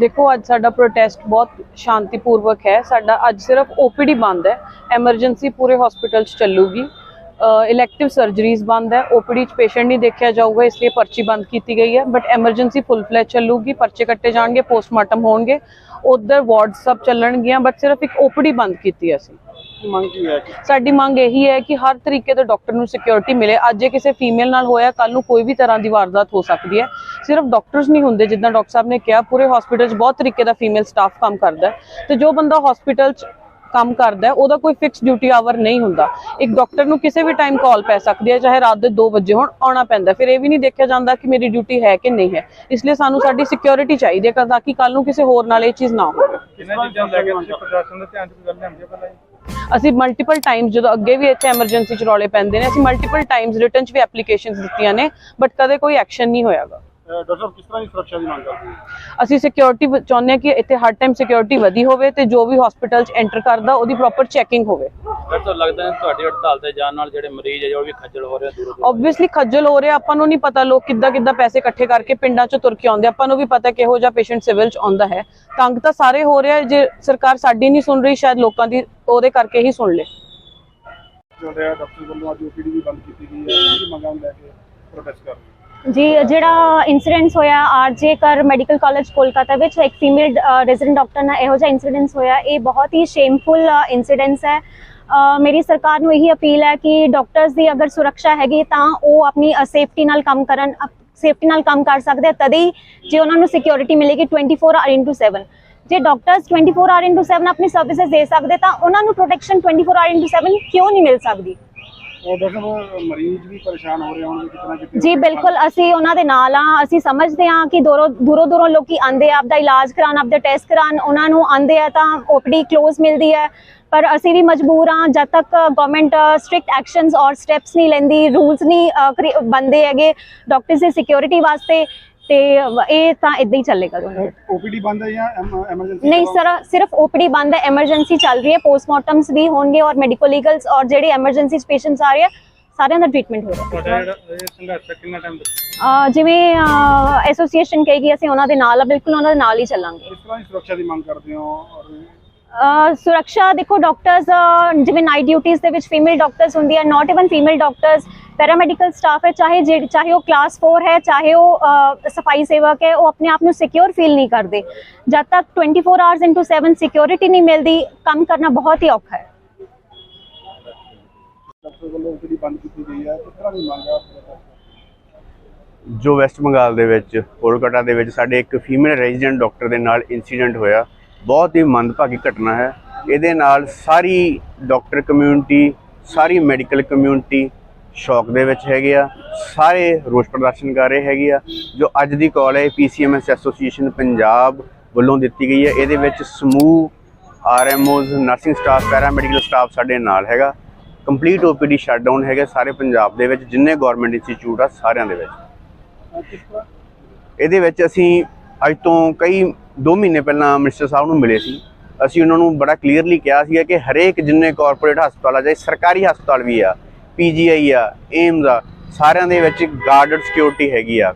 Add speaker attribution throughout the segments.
Speaker 1: देखो अज बहुत शांतिपूर्वक है। सा ओपीडी बंद है। एमरजेंसी पूरे हॉस्पिटल चलूगी। ਇਲੈਕਟਿਵ ਸਰਜਰੀਜ਼ ਬੰਦ ਹੈ ਓਪੀਡੀ 'ਚ ਪੇਸ਼ੈਂਟ ਨਹੀਂ ਦੇਖਿਆ ਜਾਊਗਾ ਇਸ ਲਈ ਪਰਚੀ ਬੰਦ ਕੀਤੀ ਗਈ ਹੈ ਬਟ ਐਮਰਜੈਂਸੀ ਫੁੱਲ ਫਲੈਜ ਚੱਲੂਗੀ ਪਰਚੇ ਕੱਟੇ ਜਾਣਗੇ ਪੋਸਟਮਾਰਟਮ ਹੋਣਗੇ ਉਧਰ ਵਾਰਡ ਸਭ ਚੱਲਣਗੀਆਂ ਬਟ ਸਿਰਫ ਇੱਕ ਓਪੀਡੀ ਬੰਦ ਕੀਤੀ ਹੈ ਅਸੀਂ।
Speaker 2: ਕੀ ਮੰਗ ਕੀ ਹੈ? ਕਿ
Speaker 1: ਸਾਡੀ ਮੰਗ ਇਹੀ ਹੈ ਕਿ ਹਰ ਤਰੀਕੇ ਤੋਂ ਡਾਕਟਰ ਨੂੰ ਸਿਕਿਉਰਿਟੀ ਮਿਲੇ। ਅੱਜ ਜੇ ਕਿਸੇ ਫੀਮੇਲ ਨਾਲ ਹੋਇਆ ਕੱਲ ਨੂੰ ਕੋਈ ਵੀ ਤਰ੍ਹਾਂ ਦੀ ਵਾਰਦਾਤ ਹੋ ਸਕਦੀ ਹੈ। ਸਿਰਫ ਡਾਕਟਰਸ ਨਹੀਂ ਹੁੰਦੇ ਜਿੱਦਾਂ ਡਾਕਟਰ ਸਾਹਿਬ ਨੇ ਕਿਹਾ ਪੂਰੇ ਹਸਪੀਟਲ 'ਚ ਬਹੁਤ ਤਰੀਕੇ ਦਾ ਫੀਮੇਲ ਸਟਾਫ ਕੰਮ ਕਰਦਾ ਤੇ ਜੋ ਬੰਦਾ ਹਸਪੀਟਲ 'ਚ ਕੰਮ ਕਰਦਾ ਹੈ ਉਹਦਾ ਕੋਈ ਫਿਕਸ ਡਿਊਟੀ ਆਵਰ ਨਹੀਂ ਹੁੰਦਾ। ਇੱਕ ਡਾਕਟਰ ਨੂੰ ਕਿਸੇ ਵੀ ਟਾਈਮ ਕਾਲ ਪੈ ਸਕਦੀ ਹੈ ਚਾਹੇ ਰਾਤ ਦੇ 2 ਵਜੇ ਹੋਣ ਆਉਣਾ ਪੈਂਦਾ। ਫਿਰ ਇਹ ਵੀ ਨਹੀਂ ਦੇਖਿਆ ਜਾਂਦਾ ਕਿ ਮੇਰੀ ਡਿਊਟੀ ਹੈ ਕਿ ਨਹੀਂ ਹੈ। ਇਸ ਲਈ ਸਾਨੂੰ ਸਾਡੀ ਸਿਕਿਉਰਿਟੀ ਚਾਹੀਦੀ ਹੈ ਤਾਂ ਕਿ ਕੱਲ ਨੂੰ ਕਿਸੇ ਹੋਰ ਨਾਲ ਇਹ ਚੀਜ਼ ਨਾ ਹੋਵੇ।
Speaker 2: ਕਿੰਨਾ ਚੀਜ਼ਾਂ ਲੈ ਕੇ ਤੁਸੀਂ ਪ੍ਰਸ਼ਾਸਨ ਦੇ ਧਿਆਨ 'ਚ ਗੱਲ ਲਿਆਂਦੀ ਪਹਿਲਾਂ
Speaker 1: ਅਸੀਂ ਮਲਟੀਪਲ ਟਾਈਮਸ ਜਦੋਂ ਅੱਗੇ ਵੀ ਇੱਥੇ ਐਮਰਜੈਂਸੀ ਚ ਰੌਲੇ ਪੈਂਦੇ ਨੇ ਅਸੀਂ ਮਲਟੀਪਲ ਟਾਈਮਸ ਰਿਟਰਨ ਚ ਵੀ ਐਪਲੀਕੇਸ਼ਨਸ ਦਿੱਤੀਆਂ ਨੇ ਬਟ ਕਦੇ ਕੋਈ ਐਕਸ਼ਨ ਨਹੀਂ ਹੋਇਆਗਾ।
Speaker 2: ਡਾਕਟਰ ਸਾਹਿਬ ਕਿਸ ਤਰ੍ਹਾਂ ਦੀ ਸੁਰੱਖਿਆ ਦੀ ਮੰਗ ਕਰਦੇ ਹੋ?
Speaker 1: ਅਸੀਂ ਸਿਕਿਉਰਿਟੀ ਚਾਹੁੰਦੇ ਹਾਂ ਕਿ ਇੱਥੇ ਹਰ ਟਾਈਮ ਸਿਕਿਉਰਿਟੀ ਵਧੀ ਹੋਵੇ ਤੇ ਜੋ ਵੀ ਹਸਪੀਟਲ ਚ ਐਂਟਰ ਕਰਦਾ ਉਹਦੀ ਪ੍ਰੋਪਰ ਚੈਕਿੰਗ ਹੋਵੇ।
Speaker 3: ਫਿਰ ਤਾਂ ਲੱਗਦਾ ਹੈ ਤੁਹਾਡੀ ਹੜਤਾਲ ਤੇ ਜਾਣ ਨਾਲ ਜਿਹੜੇ ਮਰੀਜ਼ ਹੈ ਜੋ ਵੀ ਖੱਜਲ ਹੋ ਰਹੇ ਆ ਦੂਰੋਂ
Speaker 1: ਆਬਵੀਅਸਲੀ ਖੱਜਲ ਹੋ ਰਿਹਾ ਆਪਾਂ ਨੂੰ ਨਹੀਂ ਪਤਾ ਲੋਕ ਕਿੱਦਾਂ ਕਿੱਦਾਂ ਪੈਸੇ ਇਕੱਠੇ ਕਰਕੇ ਪਿੰਡਾਂ ਚੋਂ ਤੁਰ ਕੇ ਆਉਂਦੇ ਆਪਾਂ ਨੂੰ ਵੀ ਪਤਾ ਕਿਹੋ ਜਿਹਾ ਪੇਸ਼ੈਂਟ ਸਿਵਲ ਚ ਆਉਂਦਾ ਹੈ। ਤੰਗ ਤਾਂ ਸਾਰੇ ਹੋ ਰਿਹਾ ਜੇ ਸਰਕਾਰ ਸਾਡੀ ਨਹੀਂ ਸੁਣ ਰਹੀ ਸ਼ਾਇਦ ਲੋਕਾਂ ਦੀ ਉਹਦੇ ਕਰਕੇ ਹੀ ਸੁਣ ਲੇ।
Speaker 2: ਜੋ ਰਿਹਾ ਡਾਕਟਰ ਵੱਲੋਂ ਅੱਜ ਓਪੀਡੀ ਵੀ ਬੰਦ ਕੀਤੀ ਗਈ ਹੈ। ਮੰਗਾਂ ਲੈ ਕੇ ਪ੍ਰੋਟੈਸਟ ਕਰ ਰਹੇ
Speaker 4: ਜੀ, ਜਿਹੜਾ ਇਨਸੀਡੈਂਟਸ ਹੋਇਆ ਆਰਜੇ ਕਰ ਮੈਡੀਕਲ ਕਾਲਜ ਕੋਲਕਾਤਾ ਵਿੱਚ, ਇੱਕ ਫੀਮੇਲ ਰੈਜ਼ੀਡੈਂਟ ਡਾਕਟਰ ਨਾਲ ਇਹੋ ਜਿਹਾ ਇਨਸੀਡੈਂਟਸ ਹੋਇਆ। ਇਹ ਬਹੁਤ ਹੀ ਸ਼ੇਮਫੁਲ ਇਨਸੀਡੈਂਟਸ ਹੈ। ਮੇਰੀ ਸਰਕਾਰ ਨੂੰ ਇਹੀ ਅਪੀਲ ਹੈ ਕਿ ਡਾਕਟਰਸ ਦੀ ਅਗਰ ਸੁਰੱਖਿਆ ਹੈਗੀ, ਤਾਂ ਉਹ ਆਪਣੀ ਸੇਫਟੀ ਨਾਲ ਕੰਮ ਕਰਨ ਸੇਫਟੀ ਨਾਲ ਕੰਮ ਕਰ ਸਕਦੇ ਆ। ਤਦੇ ਹੀ ਜੇ ਉਹਨਾਂ ਨੂੰ ਸਿਕਿਉਰਿਟੀ ਮਿਲੇਗੀ 24 ਆਰ ਇਨਟੂ 7 ਜੇ ਡਾਕਟਰਸ 24 ਆਰ ਇਨਟੂ 7 ਆਪਣੀ ਸਰਵਿਸਿਜ਼ ਦੇ ਸਕਦੇ, ਤਾਂ ਉਹਨਾਂ ਨੂੰ ਪ੍ਰੋਟੈਕਸ਼ਨ 24 ਆਰ ਇਨਟੂ 7 ਕਿਉਂ ਨਹੀਂ ਮਿਲ ਸਕਦੀ?
Speaker 2: ਉਹ ਡਾਕਟਰ ਮਰੀਜ਼ ਵੀ ਪਰੇਸ਼ਾਨ ਹੋ ਰਹੇ ਹੋਣਗੇ ਕਿਤਨਾ ਕਿਤੇ
Speaker 4: ਜੀ ਬਿਲਕੁਲ ਅਸੀਂ ਉਹਨਾਂ ਦੇ ਨਾਲ ਆ ਅਸੀਂ ਸਮਝਦੇ ਹਾਂ ਕਿ ਦੂਰੋਂ ਦੂਰੋਂ ਦੂਰੋਂ ਲੋਕੀ ਆਂਦੇ ਆ ਆਪਦਾ ਇਲਾਜ ਕਰਾਉਣ ਆਪਦਾ ਟੈਸਟ ਕਰਾਉਣ ਉਹਨਾਂ ਨੂੰ ਆਂਦੇ ਆ ਤਾਂ ਓਪੀਡੀ ਕਲੋਜ਼ ਮਿਲਦੀ ਹੈ। ਪਰ ਅਸੀਂ ਵੀ ਮਜਬੂਰ ਹਾਂ ਜਦ ਤੱਕ ਗਵਰਨਮੈਂਟ ਸਟ੍ਰਿਕਟ ਐਕਸ਼ਨਸ ਔਰ ਸਟੈਪਸ ਨਹੀਂ ਲੈਂਦੀ ਰੂਲਸ ਨਹੀਂ ਅ, ਬਣਦੇ ਹੈਗੇ ਡਾਕਟਰਸ ਦੀ ਸਿਕਿਉਰਿਟੀ ਵਾਸਤੇ ਤੇ ਇਹ ਤਾਂ ਇਦਾਂ ਹੀ ਚੱਲੇਗਾ ਦੋਨੋਂ।
Speaker 2: ਓਪੀਡੀ ਬੰਦ ਹੈ ਜਾਂ ਐਮਰਜੈਂਸੀ
Speaker 4: ਨਹੀਂ ਸਰ ਸਿਰਫ ਓਪੀਡੀ ਬੰਦ ਹੈ ਐਮਰਜੈਂਸੀ ਚੱਲ ਰਹੀ ਹੈ ਪੋਸਟਮਾਰਟਮਸ ਵੀ ਹੋਣਗੇ ਔਰ ਮੈਡੀਕਲ ਲੀਗਲਸ ਔਰ ਜਿਹੜੇ ਐਮਰਜੈਂਸੀ ਪੇਸ਼ੈਂਟਸ ਆ ਰਹੇ ਆ ਸਾਰਿਆਂ ਦਾ ਟ੍ਰੀਟਮੈਂਟ ਹੋ ਰਿਹਾ
Speaker 2: ਤੁਹਾਡਾ ਜਿਹੜਾ ਇਹ ਸੰਘਰਸ਼ ਹੈ, ਕਿੰਨਾ ਟਾਈਮ
Speaker 4: ਅਹ ਜਿਵੇਂ ਐਸੋਸੀਏਸ਼ਨ ਕਹੇਗੀ ਅਸੀਂ ਉਹਨਾਂ ਦੇ ਨਾਲ ਆ ਬਿਲਕੁਲ ਉਹਨਾਂ ਦੇ ਨਾਲ ਹੀ ਚੱਲਾਂਗੇ।
Speaker 2: ਕਿਸ ਤਰ੍ਹਾਂ ਸੁਰੱਖਿਆ ਦੀ ਮੰਗ ਕਰਦੇ ਹੋ
Speaker 4: ਸੁਰੱਖਿਆ ਦੇਖੋ ਡਾਕਟਰਸ ਜਿਵੇਂ ਨਾਈਟ ਡਿਊਟੀਆਂ ਦੇ ਵਿੱਚ ਫੀਮੇਲ ਡਾਕਟਰਸ ਹੁੰਦੀ ਹੈ not even female doctors paramedical staff ਹੈ, ਚਾਹੇ ਚਾਹੇ ਉਹ ਕਲਾਸ 4 ਹੈ, ਚਾਹੇ ਉਹ ਸਫ਼ਾਈ ਸੇਵਕ ਹੈ, ਉਹ ਆਪਣੇ ਆਪ ਨੂੰ ਸਿਕਿਉਰ ਫੀਲ ਨਹੀਂ ਕਰਦੇ। ਜਦ ਤੱਕ 24 ਆਵਰਸ ਇਨਟੂ 7 ਸਿਕਿਉਰਿਟੀ ਨਹੀਂ ਮਿਲਦੀ, ਕੰਮ ਕਰਨਾ ਬਹੁਤ ਹੀ ਔਖਾ ਹੈ।
Speaker 5: ਜੋ ਵੈਸਟ ਬੰਗਾਲ ਦੇ ਵਿੱਚ ਕੋਲਕਾਤਾ ਦੇ ਵਿੱਚ ਸਾਡੇ ਇੱਕ ਫੀਮੇਲ ਰੈਜ਼ੀਡੈਂਟ ਡਾਕਟਰ ਦੇ ਨਾਲ ਇਨਸੀਡੈਂਟ ਹੋਇਆ, ਬਹੁਤ ਹੀ ਮੰਦਭਾਗੀ ਘਟਨਾ ਹੈ। ਇਹਦੇ ਨਾਲ ਸਾਰੀ ਡਾਕਟਰ ਕਮਿਊਨਿਟੀ ਸਾਰੀ ਮੈਡੀਕਲ ਕਮਿਊਨਿਟੀ ਸ਼ੌਕ ਦੇ ਵਿੱਚ ਹੈਗੇ ਆ। ਸਾਰੇ ਰੋਸ ਪ੍ਰਦਰਸ਼ਨ ਕਰ ਰਹੇ ਹੈਗੇ ਆ, ਜੋ ਅੱਜ ਦੀ ਕਾਲ ਹੈ ਪੀਸੀਐਮਐਸ ਐਸੋਸੀਏਸ਼ਨ ਪੰਜਾਬ ਵੱਲੋਂ ਦਿੱਤੀ ਗਈ ਹੈ। ਇਹਦੇ ਵਿੱਚ ਸਮੂਹ RMOs nursing staff, paramedical staff ਸਾਡੇ ਨਾਲ ਹੈਗਾ। ਕੰਪਲੀਟ ਓਪੀਡੀ ਸ਼ਟਡਾਊਨ ਹੈਗੇ ਸਾਰੇ ਪੰਜਾਬ ਦੇ ਵਿੱਚ, ਜਿੰਨੇ ਗਵਰਨਮੈਂਟ ਇੰਸਟੀਚਿਊਟ ਆ ਸਾਰਿਆਂ ਦੇ ਵਿੱਚ। ਇਹਦੇ ਵਿੱਚ ਅਸੀਂ ਅੱਜ ਤੋਂ ਕਈ 2 ਮਹੀਨੇ ਪਹਿਲਾਂ ਮਿਨਿਸਟਰ ਸਾਹਿਬ ਨੂੰ ਮਿਲੇ ਸੀ। ਅਸੀਂ ਉਹਨਾਂ ਨੂੰ ਬੜਾ ਕਲੀਅਰਲੀ ਕਿਹਾ ਸੀਗਾ ਕਿ ਹਰੇਕ ਜਿੰਨੇ ਕਾਰਪੋਰੇਟ ਹਸਪਤਾਲ ਆ, ਚਾਹੇ ਸਰਕਾਰੀ ਹਸਪਤਾਲ ਵੀ ਆ ਪੀਜੀਆਈ ਆ ਏਮਜ਼ ਆ ਸਾਰਿਆਂ ਦੇ ਵਿੱਚ ਗਾਰਡਡ ਸਿਕਿਉਰਿਟੀ ਹੈਗੀ ਆ।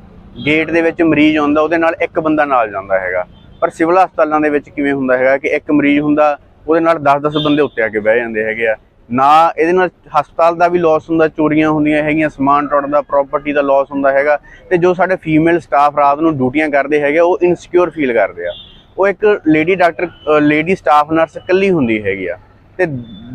Speaker 5: ਗੇਟ ਦੇ ਵਿੱਚ ਮਰੀਜ਼ ਆਉਂਦਾ ਉਹਦੇ ਨਾਲ ਇੱਕ ਬੰਦਾ ਨਾਲ ਜਾਂਦਾ ਹੈਗਾ। ਪਰ ਸਿਵਲ ਹਸਪਤਾਲਾਂ ਦੇ ਵਿੱਚ ਕਿਵੇਂ ਹੁੰਦਾ ਹੈਗਾ ਕਿ ਇੱਕ ਮਰੀਜ਼ ਹੁੰਦਾ ਉਹਦੇ ਨਾਲ 10-10 ਬੰਦੇ ਉੱਤੇ ਆ ਕੇ ਬਹਿ ਜਾਂਦੇ ਹੈਗੇ ਆ। ਨਾ ਇਹਦੇ ਨਾਲ ਹਸਪਤਾਲ ਦਾ ਵੀ ਲਾਸ ਹੁੰਦਾ ਚੋਰੀਆਂ ਹੁੰਦੀਆਂ ਹੈਗੀਆਂ ਸਮਾਨ ਟੁੱਟਦਾ ਪ੍ਰਾਪਰਟੀ ਦਾ ਲਾਸ ਹੁੰਦਾ ਹੈਗਾ। ਤੇ ਜੋ ਸਾਡੇ ਫੀਮੇਲ ਸਟਾਫ ਰਾਤ ਨੂੰ ਡਿਊਟੀਆਂ ਕਰਦੇ ਹੈਗੇ ਆ, ਉਹ ਇਨਸਿਕਿਉਰ ਫੀਲ ਕਰਦੇ ਆ। ਉਹ ਇੱਕ lady doctor lady staff nurse ਇਕੱਲੀ ਹੁੰਦੀ ਹੈਗੀ ਆ। ਤੇ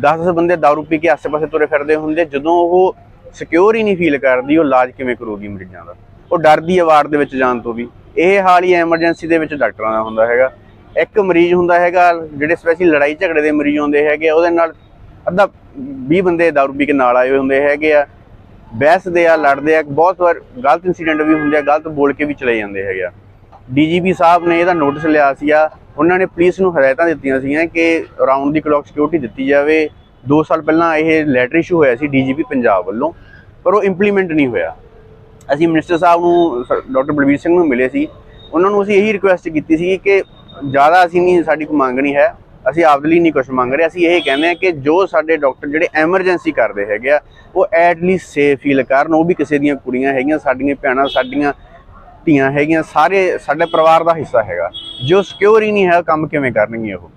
Speaker 5: 10 ਬੰਦੇ ਦਾਰੂ ਪੀ ਕੇ ਆਸੇ-ਪਾਸੇ ਤੁਰੇ ਫਿਰਦੇ ਹੁੰਦੇ ਜਦੋਂ ਉਹ ਸਿਕਿਉਰ ਹੀ ਨਹੀਂ ਫੀਲ ਕਰਦੀ ਉਹ ਇਲਾਜ ਕਿਵੇਂ ਕਰੂਗੀ ਮਰੀਜ਼ਾਂ ਦਾ? ਉਹ ਡਰਦੀ ਹੈ ਵਾਰਡ ਦੇ ਵਿੱਚ ਜਾਣ ਤੋਂ ਵੀ। ਇਹ ਹਾਲ ਹੀ ਐਮਰਜੈਂਸੀ ਦੇ ਵਿੱਚ ਡਾਕਟਰਾਂ ਦਾ ਹੁੰਦਾ ਹੈਗਾ। ਇੱਕ ਮਰੀਜ਼ ਹੁੰਦਾ ਹੈਗਾ ਜਿਹੜੇ ਸਪੈਸ਼ਲੀ ਲੜਾਈ ਝਗੜੇ ਦੇ ਮਰੀਜ਼ ਹੁੰਦੇ ਹੈਗੇ ਆ, ਉਹਦੇ ਨਾਲ ਅੱਧਾ 20 ਬੰਦੇ ਦਾਰੂ ਪੀ ਕੇ ਨਾਲ ਆਏ ਹੋਏ ਹੁੰਦੇ ਹੈਗੇ ਆ। ਬਹਿਸਦੇ ਆ ਲੜਦੇ ਆ ਬਹੁਤ ਵਾਰ ਗਲਤ ਇਨਸੀਡੈਂਟ ਵੀ ਹੁੰਦੇ ਆ ਗਲਤ ਬੋਲ ਕੇ ਵੀ ਚਲੇ ਜਾਂਦੇ ਹੈਗੇ ਆ। ਡੀਜੀਪੀ ਸਾਹਿਬ ਨੇ ਇਹਦਾ ਨੋਟਿਸ ਲਿਆ ਸੀਗਾ ਉਹਨਾਂ ਨੇ ਪੁਲਿਸ ਨੂੰ ਹਦਾਇਤਾਂ ਦਿੱਤੀਆਂ ਸੀਗੀਆਂ ਕਿ ਰਾਉਂਡ ਦੀ ਕਲੌਕ ਸਿਕਿਉਰਿਟੀ ਦਿੱਤੀ ਜਾਵੇ। 2 ਸਾਲ ਪਹਿਲਾਂ ਇਹ ਲੈਟਰ ਇਸ਼ੂ ਹੋਇਆ ਸੀ ਡੀਜੀਪੀ ਪੰਜਾਬ ਵੱਲੋਂ, ਪਰ ਉਹ ਇੰਪਲੀਮੈਂਟ ਨਹੀਂ ਹੋਇਆ। ਅਸੀਂ ਮਿਨਿਸਟਰ ਸਾਹਿਬ ਨੂੰ ਡਾਕਟਰ ਬਲਬੀਰ ਸਿੰਘ ਨੂੰ ਮਿਲੇ ਸੀ। ਉਹਨਾਂ ਨੂੰ ਅਸੀਂ ਇਹੀ ਰਿਕੁਐਸਟ ਕੀਤੀ ਸੀ ਕਿ ਜ਼ਿਆਦਾ ਅਸੀਂ ਨਹੀਂ, ਸਾਡੀ ਕੋਈ ਮੰਗ ਨਹੀਂ ਹੈ। ਅਸੀਂ ਆਪਦੇ ਲਈ ਨਹੀਂ ਕੁਝ ਮੰਗ ਰਹੇ। ਅਸੀਂ ਇਹ ਕਹਿੰਦੇ ਆ ਕਿ ਜੋ ਸਾਡੇ ਡਾਕਟਰ ਜਿਹੜੇ ਐਮਰਜੈਂਸੀ ਕਰਦੇ ਹੈਗੇ ਆ, ਉਹ ਐਟ ਲੀਸਟ ਸੇਫ ਫੀਲ ਕਰਨ। ਉਹ ਵੀ ਕਿਸੇ ਦੀਆਂ ਕੁੜੀਆਂ ਹੈਗੀਆਂ, ਸਾਡੀਆਂ ਭੈਣਾਂ, ਸਾਡੀਆਂ ਧੀਆਂ ਹੈਗੀਆਂ, ਸਾਰੇ ਸਾਡੇ ਪਰਿਵਾਰ ਦਾ ਹਿੱਸਾ ਹੈਗਾ। ਜੋ ਸਿਕਿਉਰ ਹੀ ਨਹੀਂ ਹੈ ਕੰਮ ਕਿਵੇਂ ਕਰਨਗੇ ਉਹ?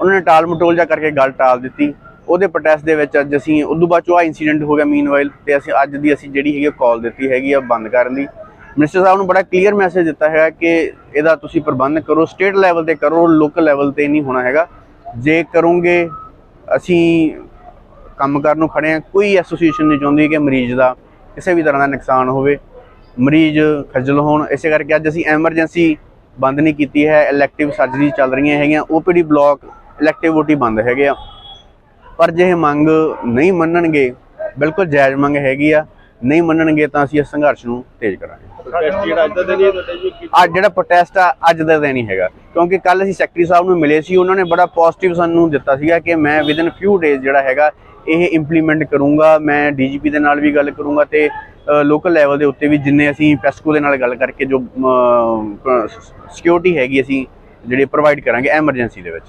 Speaker 5: ਉਹਨਾਂ ਨੇ ਟਾਲ ਮਟੋਲ ਜਾ ਕਰਕੇ ਗੱਲ ਟਾਲ ਦਿੱਤੀ। ਉਹਦੇ ਪ੍ਰੋਟੈਸਟ ਦੇ ਵਿੱਚ ਅੱਜ ਅਸੀਂ, ਉਦੋਂ ਬਾਅਦ ਚੋਂ ਆ ਇਨਸੀਡੈਂਟ ਹੋ ਗਿਆ ਮੀਨਵਾਈਲ ਤੇ ਅਸੀਂ, ਅੱਜ ਦੀ ਅਸੀਂ ਜਿਹੜੀ ਹੈਗੀ ਕਾਲ ਦਿੱਤੀ ਹੈਗੀ ਆ ਬੰਦ ਕਰਨ ਦੀ। ਮਿਨਿਸਟਰ ਸਾਹਿਬ ਨੂੰ ਬੜਾ ਕਲੀਅਰ ਮੈਸੇਜ ਦਿੱਤਾ ਹੈਗਾ ਕਿ ਇਹਦਾ ਤੁਸੀਂ ਪ੍ਰਬੰਧ ਕਰੋ ਸਟੇਟ ਲੈਵਲ ਤੇ ਕਰੋ ਲੋਕਲ ਲੈਵਲ ਤੇ ਨਹੀਂ ਹੋਣਾ ਹੈਗਾ। ਜੇ ਕਰੋਗੇ, ਅਸੀਂ ਕੰਮ ਕਰਨ ਨੂੰ ਖੜੇ ਆ ਕੋਈ ਐਸੋਸੀਏਸ਼ਨ ਨਹੀਂ ਚਾਹੁੰਦੀ ਕਿ ਮਰੀਜ਼ ਦਾ ਕਿਸੇ ਵੀ ਤਰ੍ਹਾਂ ਦਾ ਨੁਕਸਾਨ ਹੋਵੇ। ਮਰੀਜ਼ ਖੱਜਲ ਹੋਣ। ਇਸੇ ਕਰਕੇ ਅੱਜ ਅਸੀਂ ਐਮਰਜੈਂਸੀ ਬੰਦ ਨਹੀਂ ਕੀਤੀ ਹੈ। ਇਲੈਕਟਿਵ ਸਰਜਰੀ ਚੱਲ ਰਹੀਆਂ ਹੈਗੀਆਂ। ਓਪੀਡੀ ਬਲਾਕ ਇਲੈਕਟਿਵ ਓਟੀ ਬੰਦ ਹੈਗੇ ਆ। ਪਰ ਜੇ ਇਹ ਮੰਗ ਨਹੀਂ ਮੰਨਣਗੇ, ਬਿਲਕੁਲ ਜਾਇਜ਼ ਮੰਗ ਹੈਗੀ ਆ। ਨਹੀਂ ਮੰਨਣਗੇ ਤਾਂ ਅਸੀਂ ਇਸ ਸੰਘਰਸ਼ ਨੂੰ ਤੇਜ਼ ਕਰਾਂਗੇ।
Speaker 3: ਪ੍ਰੋਟੈਸਟ ਜਿਹੜਾ ਅੱਜ ਦਾ ਦਿਨ ਹੀ ਤੁਹਾਡੇ ਜੀ ਕੀ
Speaker 5: ਅੱਜ ਜਿਹੜਾ ਪ੍ਰੋਟੈਸਟ ਆ ਅੱਜ ਦਾ ਦਿਨ ਹੀ ਹੈਗਾ। ਕਿਉਂਕਿ ਕੱਲ ਅਸੀਂ ਸੈਕਟਰੀ ਸਾਹਿਬ ਨੂੰ ਮਿਲੇ ਸੀ ਉਹਨਾਂ ਨੇ ਬੜਾ ਪੋਜ਼ਿਟਿਵ ਸਾਨੂੰ ਦਿੱਤਾ ਸੀਗਾ ਕਿ ਮੈਂ ਵਿਦਨ ਫਿਊ ਡੇਜ਼ ਜਿਹੜਾ ਹੈਗਾ ਇਹ ਇੰਪਲੀਮੈਂਟ ਕਰੂੰਗਾ ਮੈਂ ਡੀਜੀਪੀ ਦੇ ਨਾਲ ਵੀ ਗੱਲ ਕਰੂੰਗਾ ਤੇ ਲੋਕਲ ਲੈਵਲ ਦੇ ਉੱਤੇ ਵੀ ਜਿੰਨੇ ਅਸੀਂ ਪੈਸਕੋ ਦੇ ਨਾਲ ਗੱਲ ਕਰਕੇ ਜੋ ਸਿਕਿਉਰਿਟੀ ਹੈਗੀ ਅਸੀਂ ਜਿਹੜੀ ਪ੍ਰੋਵਾਈਡ ਕਰਾਂਗੇ ਐਮਰਜੈਂਸੀ ਦੇ ਵਿੱਚ।